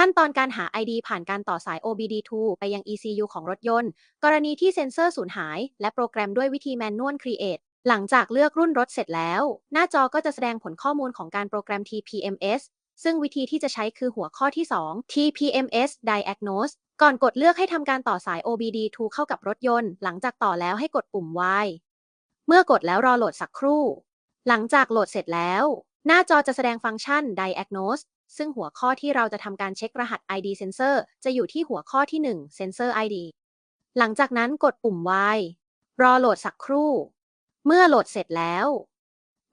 ขั้นตอนการหา ID ผ่านการต่อสาย OBD2 ไปยัง ECU ของรถยนต์ กรณีที่เซ็นเซอร์สูญหาย และโปรแกรมด้วยวิธี Manual Create หลังจากเลือกรุ่นรถเสร็จแล้ว หน้าจอก็จะแสดงผลข้อมูลของการโปรแกรม TPMS ซึ่งวิธีที่จะใช้คือหัวข้อที่ 2 TPMS Diagnose ก่อนกดเลือกให้ทำการต่อสาย OBD2 เข้ากับรถยนต์ หลังจากต่อแล้วให้กดปุ่ม Y เมื่อกดแล้วรอโหลดสักครู่ หลังจากโหลดเสร็จแล้ว หน้าจอจะแสดงฟังก์ชัน Diagnose ซึ่งหัวข้อที่เราจะทำการเช็ครหัส ID Sensor จะอยู่ที่หัวข้อที่ 1 Sensor ID หลังจากนั้นกดปุ่ม Y รอโหลดสักครู่ เมื่อโหลดเสร็จแล้ว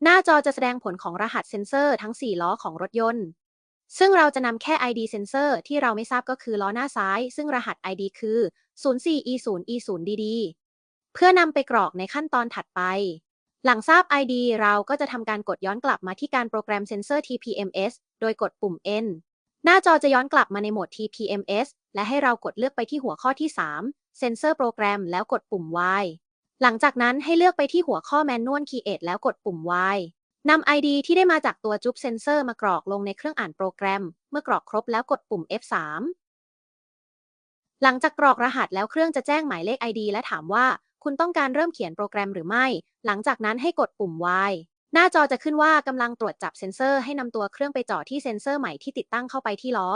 หน้าจอจะแสดงผลของรหัสเซนเซอร์ทั้ง 4 ล้อของรถยนต์ ซึ่งเราจะนำแค่ ID Sensor ที่เราไม่ทราบก็คือล้อหน้าซ้าย ซึ่งรหัส ID คือ 04E0E0DD เพื่อนำไปกรอกในขั้นตอนถัดไป หลังทราบ ID เราก็จะทำการกดย้อนกลับมาที่การโปรแกรมเซนเซอร์ TPMS โดยกดปุ่ม N หน้าจอจะย้อนกลับมาในโหมด TPMS และให้เรากดเลือกไปที่หัวข้อที่ 3 Sensor Program แล้วกดปุ่ม Y หลังจากนั้นให้เลือกไปที่หัวข้อ Manual Create แล้วกดปุ่ม Y นำ ID ที่ได้มาจากตัวจุ๊บเซนเซอร์มากรอกลงในเครื่องอ่านโปรแกรม เมื่อกรอกครบแล้วกดปุ่ม F3 หลังจากกรอกรหัสแล้วเครื่องจะแจ้งหมายเลข ID และถามว่า คุณต้องการเริ่มเขียนโปรแกรมหรือไม่ หลังจากนั้นให้กดปุ่ม Y หน้าจอจะขึ้นว่ากำลังตรวจจับเซ็นเซอร์ให้นำตัวเครื่องไปจ่อที่เซ็นเซอร์ใหม่ที่ติดตั้งเข้าไปที่ล้อ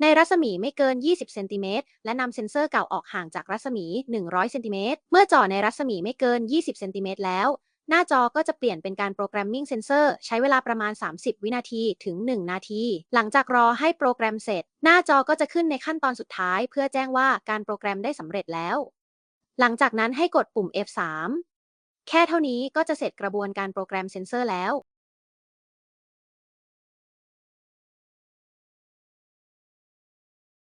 ในรัศมีไม่เกิน 20 เซนติเมตร และนำเซ็นเซอร์เก่าออกห่างจากรัศมี 100 เซนติเมตร เมื่อจ่อในรัศมีไม่เกิน 20 เซนติเมตรแล้ว หน้าจอก็จะเปลี่ยนเป็นการโปรแกรมมิ่งเซนเซอร์ใช้เวลาประมาณ 30 วินาทีถึง 1 นาที หลังจากรอให้โปรแกรมเสร็จ หน้าจอก็จะขึ้นในขั้นตอนสุดท้าย เพื่อแจ้งว่าการโปรแกรมได้สำเร็จแล้ว หลังจากนั้นให้กดปุ่ม F3 แค่เท่านี้ก็จะเสร็จกระบวนการโปรแกรมเซนเซอร์แล้ว